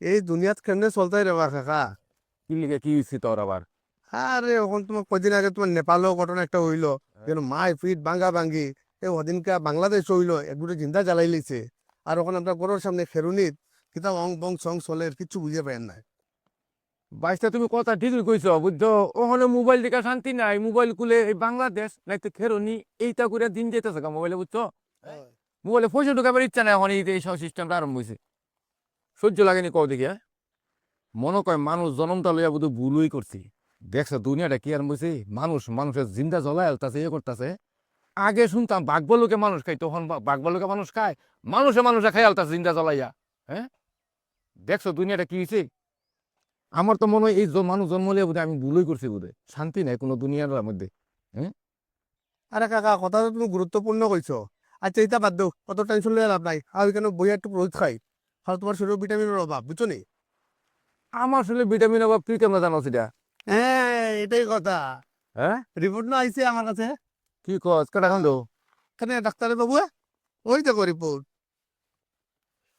এই দুনিয়াত কেমনে চলতাই রে বা কাকা। কি লিখে কি হয়েছে তোর আবার আরে ওখান তোমার কদিন আগে তোমার নেপালও ঘটনা একটা হইল যেন মাই ফিট ভাঙ্গা ভাঙ্গি এই ওদিনকা বাংলাদেশ হইল একগুলো জিন্দা জ্বালাই লিছে। আর ওখানে আমরা গরুর সামনে খেরুনিত কিতাব অং বং সং চলে কিচ্ছু বুঝে পাই না বাইশটা তুমি কথা ঠিকই কইছ বুঝছ ওখানে মোবাইল দিকে শান্তি নাই মোবাইল খুলে এই বাংলাদেশ নাই তো খেরোনি এইটা করে দিন যেতেছে মোবাইলে বুঝছ মোবাইলে পয়সা ঢুকাবার ইচ্ছা নাই এখন এই এই সব সিস্টেমটা আরম্ভ হয়েছে সহ্য লাগেনি কও দেখি? মনে কয় মানুষ জনমটা লইয়া বুধ ভুলই করছি। দেখছ, দুনিয়াটা কি আর বলছি মানুষ, মানুষের জিন্দা জ্বলাই আলতাছে ইয়ে করতেছে। আগে শুনতাম বাঘবলুকে মানুষ খাই তখন বাঘবলুকে মানুষ খায়, মানুষে মানুষে খাই আলতাছে জিন্দা জ্বলাইয়া হ্যাঁ? দেখছ, দুনিয়াটা কি হয়েছে আমার তো মনে হয় এই মানুষ জন্ম লিয়ে বোধহয় আমি ভুলই করছি বোধহয়। শান্তি নাই কোনো দুনিয়ার মধ্যে হ্যাঁ? আরে কাকা, কথাটা তুমি গুরুত্বপূর্ণ কইছো। আচ্ছা এটা বাদ দাও কত টেনশন লাভ নাই। আর ওইখানে বইয়া একটু রোদ খাই? আর তোমার শরীরে ভিটামিনের অভাব বুঝছ নি? আমার আসলে ভিটামিন অভাব তুই কেমন জানো সেটা হ্যাঁ এটাই কথা। হ্যাঁ? রিপোর্ট না আইছে আমার কাছে। কি কস? কেটা খান কেন ডাক্তারে বাবু ওই দেখো রিপোর্ট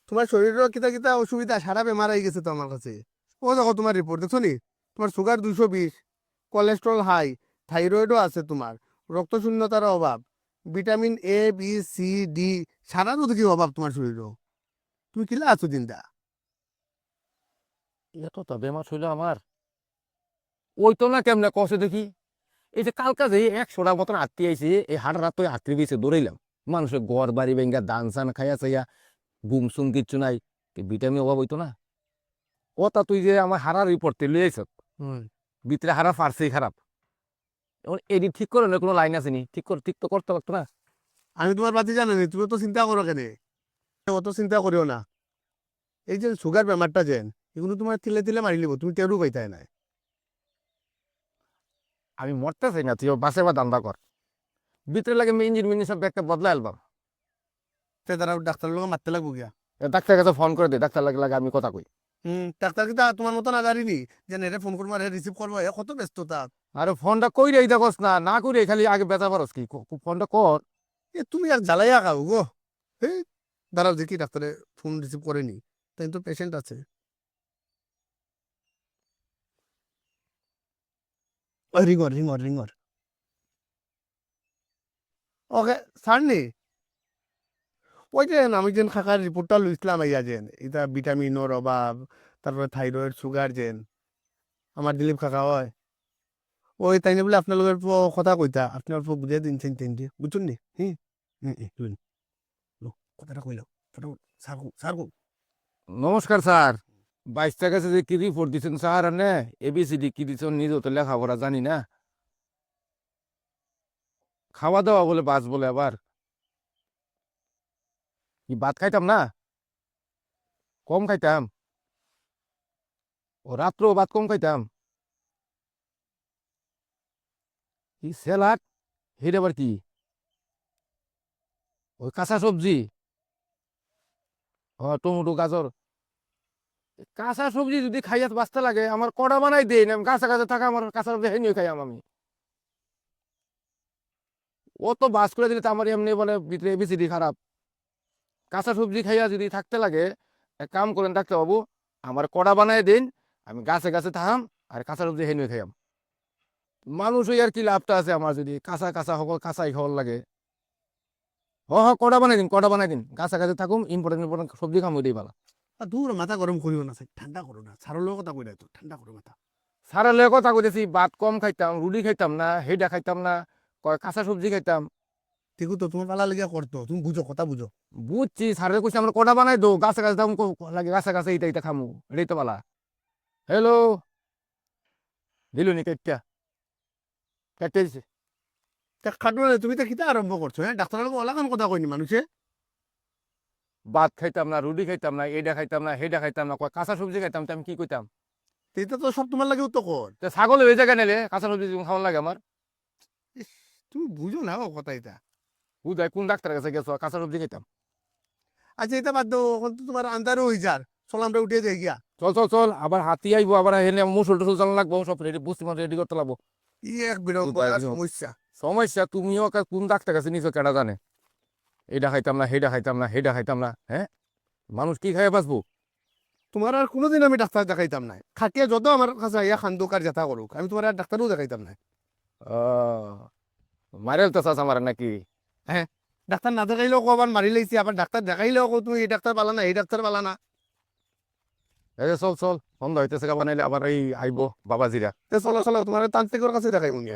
তোমার শরীরের কিতা কিতা অসুবিধা সারা বেমার আই গেছে তো আমার কাছে। ও দেখো তোমার রিপোর্ট দেখছ নি? তোমার সুগার দুশো বিশ কোলেস্ট্রল হাই থাইরয়েডও আছে তোমার। রক্তশূন্যতার অভাব vitamin A B C D সারা কি অভাব তোমার শরীরও তুমি কিলা আছো এত তো বেমার ছিল আমার। ওই তো না কেমনে কষে দেখি? এই যে কালকা যে একশোটা মতন আত্মি আইছে এই হাট রাত তো আত্মি বেছে দৌড়াইলাম মানুষের ঘর বাড়ি ভেঙ্গা দান সান খাইয়া চাইয়া ঘুম সুম কিচ্ছু নাই। ভিটামিন অভাব হইতো না। ও তা তুই যে আমার হারার রিপোর্ট লিয়ে আইস ভিতরে হারা ফার্সেই খারাপ। এখন এডি ঠিক করে না কোনো লাইন আসেনি ঠিক করে ঠিক তো করতে পারতো না। আমি তোমার বাতি জানি তুমি তো চিন্তা করো কেন? অত চিন্তা করিও না। এই যে সুগার বেমারটা যেন এগুলো তোমার তিলে তিলে মারি লিব তুমি টেরু পাইতাই নাই। আমি মরতে চাই না তুই বাসে বা দান্দা কর ভিতরে লাগে ইঞ্জিন মিঞ্জিন সব একটা বদলা আলবাম তে তারা ডাক্তারের লোক মারতে লাগবো গিয়া ডাক্তার কাছে ফোন করে দে ডাক্তার লাগে লাগে আমি কথা কই। হুম ডাক্তার কি তোমার মতো না জানিনি যে নেরে ফোন করব আর রিসিভ করব এ কত ব্যস্ততা? আরে ফোনটা কই রে দেখস না না কই রে খালি আগে বেচা পারস কি ফোনটা কর এ তুমি আর জ্বালাইয়া খাও গো দাঁড়াও দেখি ডাক্তারে ফোন রিসিভ করেনি তাই তো পেশেন্ট আছে। রিঙর রিঙর রিঙর ওকে ছাড়নি ওই যে আমি যেন খাকার রিপোর্টটা লইছিলাম আইয়া যেন এটা ভিটামিনের অভাব তারপরে থাইরয়েড সুগার যেন আমার দিলীপ খাকা হয় ওই তাই বলে আপনার কথা কইতা আপনার বুঝে দিন দিয়ে বুঝুন নি? হুম হুম তুই লো, কথাটা কইলাম ফটাফট সারকু নমস্কার স্যার। বাইশ টাকা যে কি রিপোর্ট দিচ্ছেন স্যার আনে? এবিসিডি কি দিচ্ছেন নিজেও তো লেখাপড়া জানি না। খাওয়া দাওয়া বলে বাস বলে আবার। কি ভাত খাইতাম না? কম খাইতাম। ও রাত্র ভাত কম খাইতাম। কি স্যালাড? হের আবার কি? ওই কাঁচা সবজি। টমেটো গাজর কাঁচা সবজি যদি খাইয়া বাঁচতে লাগে আমার কড়া বানাই দেই না, কাঁচা কাঁচা থাকা আমার কাঁচা সবজি হেনিও খাইয়াম আমি। ও তো বাস করে দিলে তো আমার এমনি বলে ভিতরে এবিসিডি খারাপ। কাঁচা সবজি খাইয়া যদি থাকতে লাগে, এক কাম করেন ডাক্তার বাবু, আমার কড়া বানাই দিন, আমি গাছে গাছে থাকাম আর কাঁচা সবজি হেনিও খাইয়াম। মানুষ ওই আর কি লাভটা আছে আমার যদি, কাঁচা কাঁচা সকল কাঁচাই খাওয়ার লাগে। হ হ কড়া বানাই দিন কড়া বানাই দিন গাছে গাছে থাকুম ইম্পর্টেন্ট ইম্পর্টেন্ট সবজি খাম ওইটাই আর দূর মাথা গরম করিও না ঠান্ডা করো না সারল কথা কই তো ঠান্ডা করো মাথা। সারা লয়ে কথা কইতেছি ভাত কম খাইতাম রুটি খাইতাম না হেডা খাইতাম না কয় কাঁচা সবজি খাইতাম। ঠিকই তো তোমার পালা লেগে করতো তুমি বুঝো কথা বুঝো। বুঝছি সারে কইছি আমরা কটা বানাই দো গাছে গাছে দাম লাগে গাছে গাছে এইটা এইটা খামু এটাই তো পালা। হ্যালো দিলু নি কেটটা। কেটে দিছে। তা খাটো তুমি তো কিতা আরম্ভ করছ হ্যাঁ ডাক্তারের লোক ওলাকান কথা কইনি মানুষে ভাত খাইতাম না রুটি খাইতাম না এইটা খাইতাম না হেডা খাইতাম না কয় কাঁচা সবজি খাইতাম আমি কি কইতাম এটা তো সব তোমার লাগে তো কর ছাগল হয়ে জায়গা নেলে কাঁচা সবজি খাওয়ার লাগে আমার তুমি বুঝো না ও কথা এটা। বুঝাই কোন ডাক্তারের কাছে গেছো কাঁচা সবজি খাইতাম? আচ্ছা এটা বাদ দাও এখন তো তোমার আন্দারও হয়ে যার চল আমরা উঠে যাই গিয়া। চল চল চল আবার হাতি আইবো আবার হেনে মুসল টুসল চালান লাগবো সব রেডি বুঝতে রেডি করতে লাগবো ই এক বিরল সমস্যা। সমস্যা তুমিও কা- কোন ডাক্তার কাছে নিছো কেডা জানে? এটা খাইতাম না হেডা খাইতাম না হেডা খাইতাম না হ্যাঁ? মানুষ কি খাইয়া বাঁচবো? তোমার আর কোনোদিন আমি ডাক্তার দেখাইতাম না খাটিয়ে যত আমার কাছে আইয়া খান্দুক আর যেটা করুক আমি তোমার আর ডাক্তারও দেখাইতাম না মারেল তো চাষ আমার নাকি? ডাক্তার না দেখাইলেও কবার মারি লাইছি আবার ডাক্তার দেখাইলেও কও তুমি এই ডাক্তার পালা না এই ডাক্তার পালা না। এই চল চল সন্ধ্যা হইতেছে গা বানাইলে আবার এই আইব বাবাজিরা তে চলো চলো তোমার তান্ত্রিকের কাছে দেখাই মনে